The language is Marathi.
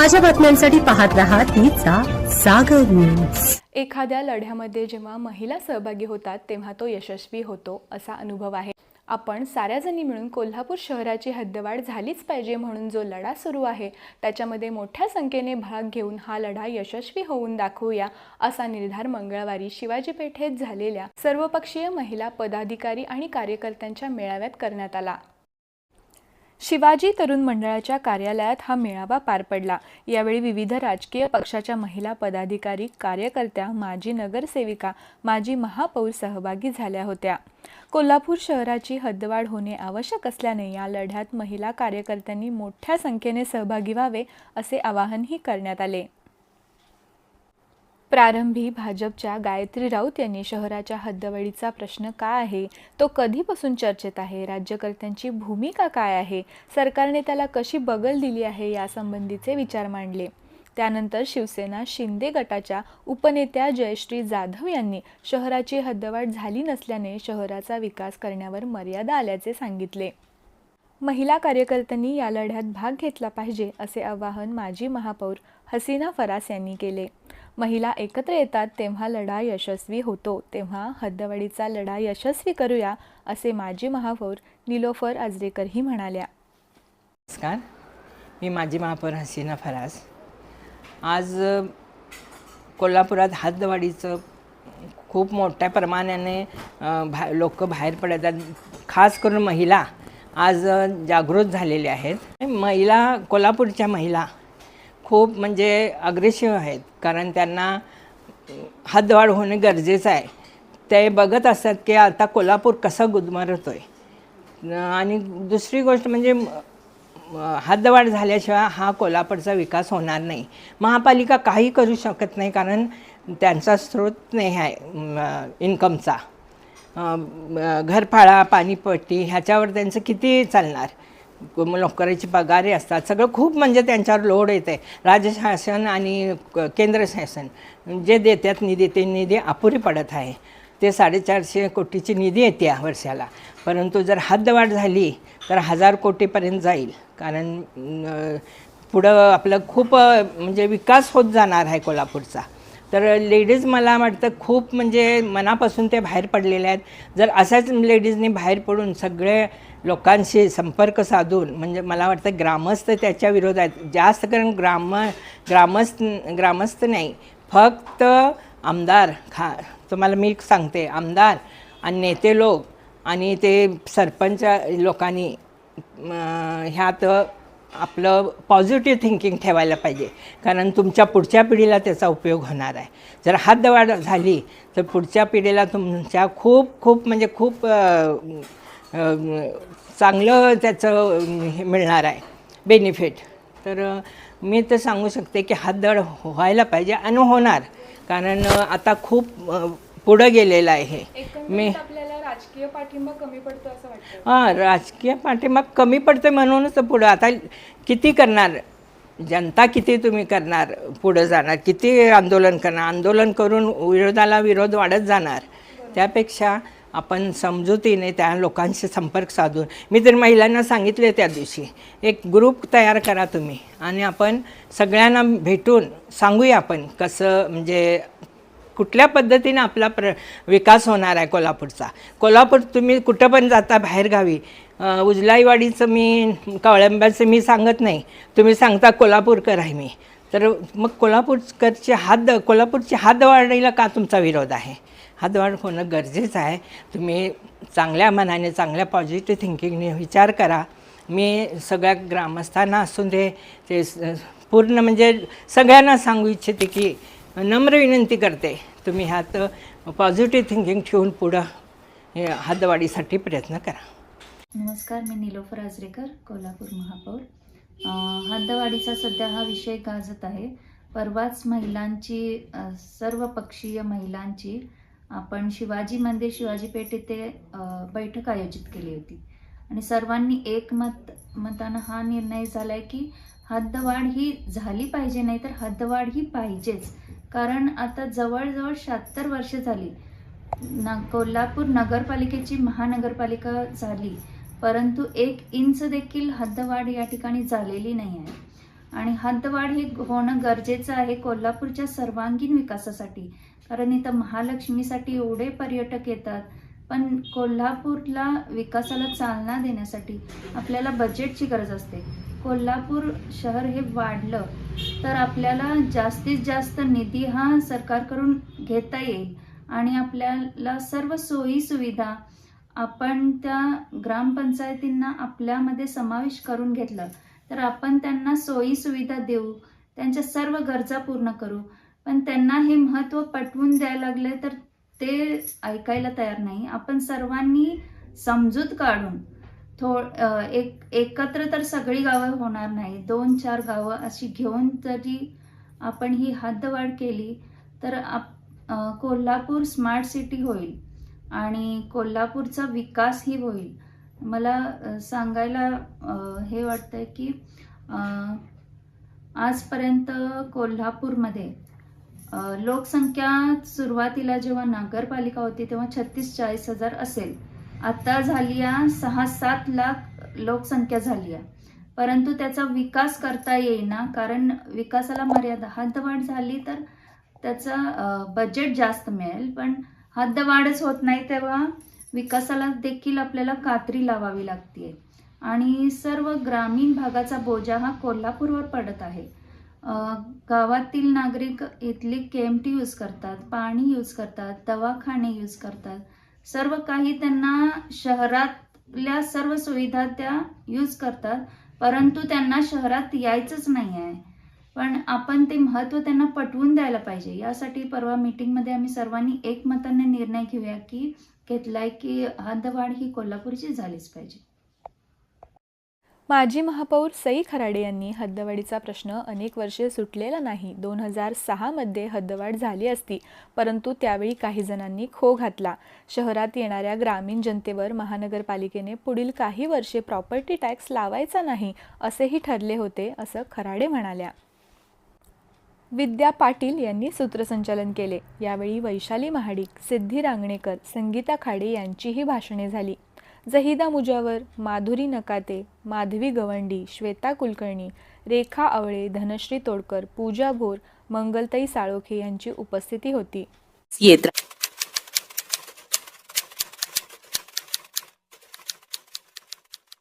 ताज्या बातम्यांसाठी पाहत राहा तिचा सागर न्यूज एखाद्या लढ्यामध्ये जेव्हा महिला सहभागी होतात तेव्हा तो यशस्वी होतो असा अनुभव आहे. आपण साऱ्याजणी मिळून कोल्हापूर शहराची हद्दवाढ झालीच पाहिजे म्हणून जो लढा सुरू आहे त्याच्यामध्ये मोठ्या संख्येने भाग घेऊन हा लढा यशस्वी होऊन दाखवूया असा निर्धार मंगळवारी शिवाजी पेठेत झालेल्या सर्वपक्षीय महिला पदाधिकारी आणि कार्यकर्त्यांच्या मेळाव्यात करण्यात आला. शिवाजी तरुण मंडळाच्या कार्यालयात हा मेळावा पार पडला. यावेळी विविध राजकीय पक्षाच्या महिला पदाधिकारी कार्यकर्त्या माजी नगरसेविका माजी महापौर सहभागी झाल्या होत्या. कोल्हापूर शहराची हद्दवाढ होणे आवश्यक असल्याने या लढ्यात महिला कार्यकर्त्यांनी मोठ्या संख्येने सहभागी व्हावे असे आवाहनही करण्यात आले. प्रारंभी भाजपच्या गायत्री राऊत यांनी शहराच्या हद्दवाढीचा प्रश्न काय आहे? तो कधीपासून चर्चेत आहे? राज्यकर्त्यांची भूमिका काय आहे? सरकारने त्याला कशी बगल दिली आहे यासंबंधीचे विचार मांडले. त्यानंतर शिवसेना शिंदे गटाच्या उपनेत्या जयश्री जाधव यांनी शहराची हद्दवाढ झाली नसल्याने शहराचा विकास करण्यावर मर्यादा आल्याचे सांगितले. महिला कार्यकर्त्यांनी या लढ्यात भाग घेतला पाहिजे असे आवाहन माजी महापौर हसीना फरास यांनी केले. महिला एकत्र येतात तेव्हा लढा यशस्वी होतो. तेव्हा हद्दवाडीचा लढा यशस्वी करूया असे माजी महापौर निलोफर आजरेकरही म्हणाल्या. नमस्कार. मी माजी महापौर हसीना फराज. आज कोल्हापुरात हद्दवाडीचं खूप मोठ्या प्रमाणाने भा लोक बाहेर पडत खास करून महिला आज जागृत झालेल्या आहेत. महिला कोल्हापूरच्या महिला खूप म्हणजे अग्रेसिव्ह आहेत. कारण त्यांना हातवाढ होणे गरजेचं आहे. ते बघत असतात की आता कोल्हापूर कसं गुदमरतो आहे आणि दुसरी गोष्ट म्हणजे हातवाढ झाल्याशिवाय हा कोल्हापूरचा विकास होणार नाही. महापालिका काही करू शकत नाही कारण त्यांचा स्रोत नाही आहे इन्कमचा घरफाळा पाणीपट्टी ह्याच्यावर त्यांचं किती चालणार? म- नोकरीची असतात. सगळं खूप म्हणजे त्यांच्यावर लोड येते राज्य शासन आणि क- केंद्र शासन जे देतात निधी ते निधी अपुरी पडत आहे. ते साडेचारशे कोटीची निधी येते या वर्षाला. परंतु जर हद्दवाढ झाली तर हजार कोटीपर्यंत जाईल. कारण पुढं आपलं खूप म्हणजे विकास होत जाणार आहे कोल्हापूरचा. तर लेडीज मला वाटतं खूप म्हणजे मनापासून ते बाहेर पडलेले आहेत. जर अशाच लेडीजनी बाहेर पडून सगळे लोकांशी संपर्क साधून म्हणजे मला वाटतं ग्रामस्थ त्याच्या विरोधात जास्त करून ग्राम ग्रामस्थ ग्रामस्थ नाही फक्त आमदार खा तुम्हाला मी सांगते आमदार आणि नेते लोक आणि ते सरपंच लोकांनी ह्यात आपलं पॉझिटिव्ह थिंकिंग ठेवायला पाहिजे. कारण तुमच्या पुढच्या पिढीला त्याचा उपयोग होणार आहे. जर हद्दवाढ झाली तर पुढच्या पिढीला तुमच्या खूप खूप म्हणजे खूप चांगलं त्याचं हे मिळणार आहे. बेनिफिट तर मी तर सांगू शकते की हद्दवाढ व्हायला पाहिजे आणि होणार. कारण आता खूप पुढं गेलेलं आहे. हे मी राजकीय पाठिंबा कमी पडतो असं वाटतं हां राजकीय पाठिंबा कमी पडते म्हणूनच पुढं. आता किती करणार? जनता किती तुम्ही करणार पुढं जाणार? किती आंदोलन करणार? आंदोलन करून विरोधाला विरोध वाढत जाणार. त्यापेक्षा आपण समजुतीने त्या लोकांशी संपर्क साधून. मी तर महिलांना सांगितले त्या दिवशी एक ग्रुप तयार करा तुम्ही. आणि आपण सगळ्यांना भेटून सांगूया आपण कसं म्हणजे कुठल्या पद्धतीने आपला प्र विकास होणार आहे कोल्हापूरचा? कोल्हापूर तुम्ही कुठं पण जाता बाहेरगावी उजलाईवाडीचं मी कवळंब्याचं मी सांगत नाही. तुम्ही सांगता कोल्हापूरकर आहे मी. तर मग कोल्हापूरकरचे हात कोल्हापूरची हात वाढीला का तुमचा विरोध आहे? हातवाढ होणं गरजेचं आहे. तुम्ही चांगल्या मनाने चांगल्या पॉझिटिव्ह थिंकिंगने विचार करा. मी सगळ्या ग्रामस्थांना असून दे ते स- पूर्ण म्हणजे सगळ्यांना सांगू इच्छिते की नम्र विनंती करते. तुम्ही ह्यात पॉझिटिव्ह थिंकिंग ठेवून पुढं हे प्रयत्न करा. नमस्कार मी निलोफर आजरेकर कोल्हापूर महापौर. अं, सध्या हा विषय गाजत आहे. परवाच महिलांची सर्व पक्षीय महिलांची आपण शिवाजी मंदिर शिवाजी पेठ येथे बैठक आयोजित केली होती. आणि सर्वांनी एकमत मतानं हा निर्णय झाला आहे की हद्दवाढ ही झाली पाहिजे नाही तर हद्दवाढ ही पाहिजेच. कारण आता जवळजवळ शहात्तर वर्ष झाली. न कोल्हापूर नगरपालिकेची महानगरपालिका झाली. परंतु एक इंच देखील हद्दवाढ या ठिकाणी झालेली नाही आहे आणि हद्दवाढ हे होणं गरजेचं आहे कोल्हापूरच्या सर्वांगीण विकासासाठी. कारण इथं महालक्ष्मीसाठी एवढे पर्यटक येतात. पण कोल्हापूरला विकासाला चालना देण्यासाठी आपल्याला बजेटची गरज असते. कोल्हापूर शहर हे वाढलं तर आपल्याला जास्तीत जास्त निधी हा सरकारकडून घेता येईल आणि आपल्याला सर्व सोयी सुविधा आपण त्या ग्रामपंचायतींना आपल्यामध्ये समावेश करून घेतलं तर आपण त्यांना सोयी सुविधा देऊ त्यांच्या सर्व गरजा पूर्ण करू. पण त्यांना हे महत्त्व पटवून द्यायला लागले तर ते ऐकायला तयार नाही. आपण सर्वांनी समजूत काढून थो एक एकत्र तर सगळी गावं होणार नाही. दोन चार गावं अशी घेऊन जरी आपण ही हद्दवाढ केली तर आप कोल्हापूर स्मार्ट सिटी होईल आणि कोल्हापूरचा विकासही होईल. मला सांगायला हे वाटतंय की आजपर्यंत कोल्हापूरमध्ये लोकसंख्या सुरुवातीला जेव्हा नगरपालिका होती तेव्हा छत्तीस चाळीस हजार असेल. आता झाली आहे सहा सात लाख लोकसंख्या झाली आहे परंतु त्याचा विकास करता येईना कारण विकासाला मर्यादा. हद्दवाढ झाली तर त्याचं बजेट जास्त मिळेल पण हद्दवाढच होत नाही तेव्हा विकासाला देखील आपल्याला कात्री लावावी लागते आणि सर्व ग्रामीण भागाचा बोजा हा कोल्हापूरवर पडत आहे. गावातील नागरिक इथली के एम टी यूज करतात पाणी यूज करतात दवाखाने यूज करतात. सर्व काही त्यांना शहरातल्या सर्व सुविधा त्या यूज करतात परंतु त्यांना शहरात यायचंच नाही आहे पण आपण ते महत्त्व त्यांना पटवून द्यायला पाहिजे. यासाठी परवा मीटिंगमध्ये आम्ही सर्वांनी एकमताने निर्णय घेऊया की घेतलाय की हद्दवाढ ही कोल्हापूरची झालीच पाहिजे. माजी महापौर सई खराडे यांनी हद्दवाढीचा प्रश्न अनेक वर्षे सुटलेला नाही. दोन हजार सहामध्ये हद्दवाढ झाली असती परंतु त्यावेळी काही जणांनी खो घातला. शहरात येणाऱ्या ग्रामीण जनतेवर महानगरपालिकेने पुढील काही वर्षे प्रॉपर्टी टॅक्स लावायचा नाही असेही ठरले होते असं खराडे म्हणाल्या. विद्या पाटील यांनी सूत्रसंचालन केले. यावेळी वैशाली महाडिक सिद्धी रांगणेकर संगीता खाडे यांचीही भाषणे झाली. जहिदा मुजावर माधुरी नकाते माधवी गवंडी श्वेता कुलकर्णी रेखा आवळे धनश्री तोडकर पूजा भोर मंगलताई साळोखे यांची उपस्थिती होती. येत